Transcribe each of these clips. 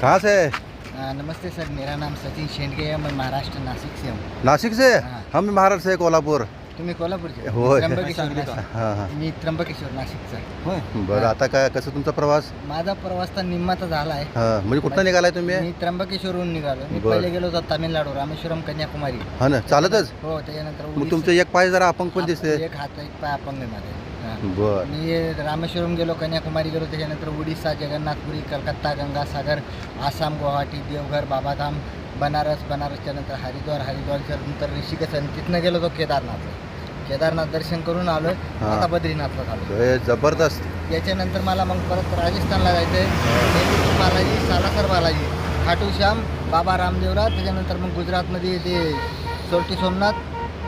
कहाँ से? नमस्ते सर मेरा नाम सचिन शेंडगे है मैं महाराष्ट्र नासिक से हूँ। नाशिक से? हाँ. हम महाराष्ट्र से कोल्हापूर। तुम्ही. हां हां। मी त्र्यंबकेश्वर नाशिकचा बरं आता काय कसं तुमचा प्रवास? माझा प्रवास तर निम्माचा झाला आहे. हां म्हणजे कुठं निघालाय तुम्ही? मी त्र्यंबकेश्वरहून निघालो. मी. पहिले गेलो होतो तामिळनाडू रामेश्वरम कन्याकुमारी. हा ना चालतच? हो त्याच्यानंतर तुमचं एक पाय जरा अपंग पण दिसते एक हात एक पाय अपंग आहे. बर. मी रामेश्वरम गेलो कन्याकुमारी गेलो त्याच्यानंतर उडीसा जगन्नाथपुरी कलकत्ता गंगासागर आसाम गुवाहाटी देवघर बाबाधाम बनारस बनारसच्या नंतर हरिद्वार हरिद्वारच्या नंतर ऋषिकेश आणि तिथनं गेलो होतो केदारनाथ केदारनाथ दर्शन करून आलोय हा. आता बद्रीनाथला हे जबरदस्त. याच्यानंतर मला मग परत राजस्थानला जायचं आहे बालाजी सालासर बालाजी खाटू श्याम बाबा रामदेवराव त्याच्यानंतर मग गुजरातमध्ये ते सोरटी सोमनाथ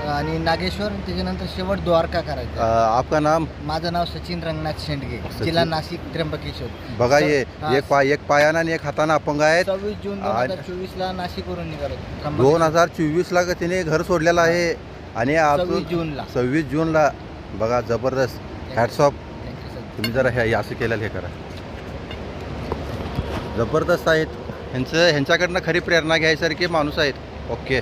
आणि नागेश्वर त्याच्यानंतर शेवट द्वारका करायचं. आपका नाम? माझं नाव सचिन रंगनाथ शेंडगे. जिल्हा नाशिक त्र्यंबकेश्वर. बघा ये. एक पाय एक पायानं आणि एक हातानं अपंग आहेत. सव्वीस जून दोन हजार चोवीसला नाशिकवरून निघालो. दोन हजार चोवीस ला तिने घर सोडलेलं आहे? आणि आज सव्वीस जूनला. सव्वीस जूनला. बघा जबरदस्त. Hats off sir. तुम्ही जरा हे असं केलेलं हे करा. जबरदस्त आहेत. ह्यांचं ह्यांच्याकडनं खरी प्रेरणा घ्यायसारखे माणूस आहेत. ओके.